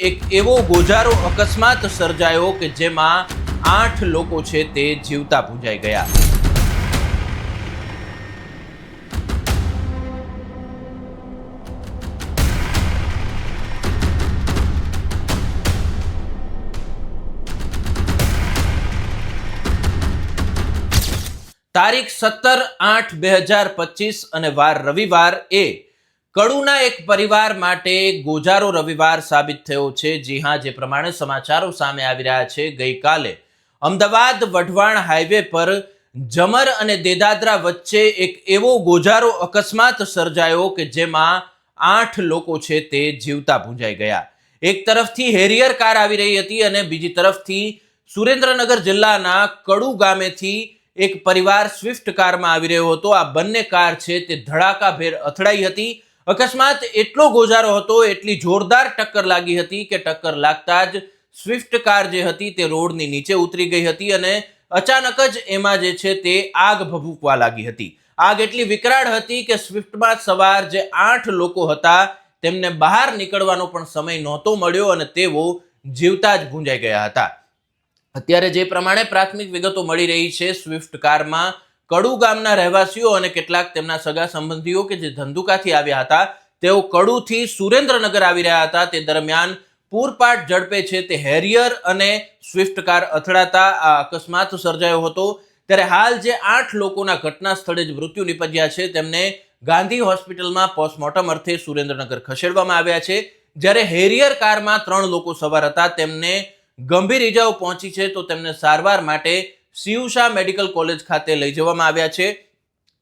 એક એવો ગોજારો અકસ્માત સર્જાયો કે જેમાં આઠ લોકો છે તે જીવતા ભૂંજાઈ ગયા. તારીખ સત્તર આઠ બે હજાર પચીસ અને વાર રવિવાર એ કડુના એક પરિવાર માટે ગોજારો રવિવાર સાબિત થયો છે. જી હા, જે પ્રમાણે સમાચારો સામે આવી રહ્યા છે. ગઈકાલે અમદાવાદ વઢવાણ હાઈવે પર જમર અને દેદાદરા વચ્ચે એક એવો ગોજારો અકસ્માત સર્જાયો કે જેમાં આઠ લોકો છે તે જીવતા ભૂંજાઈ ગયા. એક તરફથી હેરિયર કાર આવી રહી હતી અને બીજી તરફથી સુરેન્દ્રનગર જિલ્લાના કડુ ગામેથી એક પરિવાર સ્વિફ્ટ કારમાં આવી રહ્યો હતો. આ બંને કાર છે તે ધડાકાભેર અથડાઈ હતી. અકસ્માત એટલો ગોજારો હતો, એટલી જોરદાર ટક્કર લાગી હતી કે ટક્કર લાગતા જ સ્વિફ્ટ કાર જે હતી તે રોડની નીચે ઉતરી ગઈ હતી અને અચાનક જ એમાં જે છે તે આગ ભભૂકવા લાગી હતી. આગ એટલી વિકરાળ હતી કે સ્વિફ્ટમાં સવાર જે આઠ લોકો હતા, તેમને બહાર નીકળવાનો પણ સમય નહોતો મળ્યો અને તેઓ જીવતા જ ભૂંજાઈ ગયા હતા. અત્યારે જે પ્રમાણે પ્રાથમિક વિગતો મળી રહી છે, સ્વિફ્ટ કારમાં કડુ ગામના રહેવાસીઓ અને કેટલાક તેમના સગા સંબંધીઓ કે જે ધંધુકાથી આવ્યા હતા, તેઓ કડુથી સુરેન્દ્રનગર આવી રહ્યા હતા. તે દરમિયાન પૂરપાટ ઝડપે છે તે હેરિયર અને સ્વિફ્ટ કાર અથડાતા આ અકસ્માત સર્જાયો હતો. ત્યારે હાલ જે આઠ લોકોના ઘટના સ્થળે જ મૃત્યુ નિપજ્યા છે, તેમને ગાંધી હોસ્પિટલમાં પોસ્ટમોર્ટમ અર્થે સુરેન્દ્રનગર ખસેડવામાં આવ્યા છે. જ્યારે હેરિયર કારમાં ત્રણ લોકો સવાર હતા, તેમને ગંભીર ઇજાઓ પહોંચી છે, તો તેમને સારવાર માટે શિવશા મેડિકલ કોલેજ ખાતે લઈ જવામાં આવ્યા છે.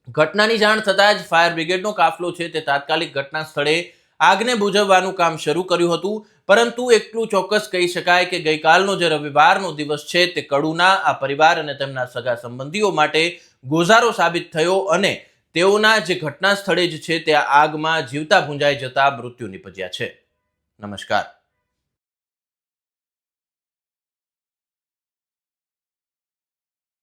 ઘટનાની જાણ થતાં જ ફાયર બ્રિગેડનો કાફલો છે તે તાત્કાલિક ઘટના સ્થળે આગને બુઝવવાનું કામ શરૂ કર્યું હતું. પરંતુ એટલું ચોક્કસ કહી શકાય કે ગઈકાલનો જે રવિવારનો દિવસ છે તે કડુના આ પરિવાર અને તેમના સગા સંબંધીઓ માટે ગોઝારો સાબિત થયો અને તેઓના જે ઘટના સ્થળે જ છે તે આગમાં જીવતા ભૂંજાઈ જતા મૃત્યુ નિપજ્યા છે. નમસ્કાર.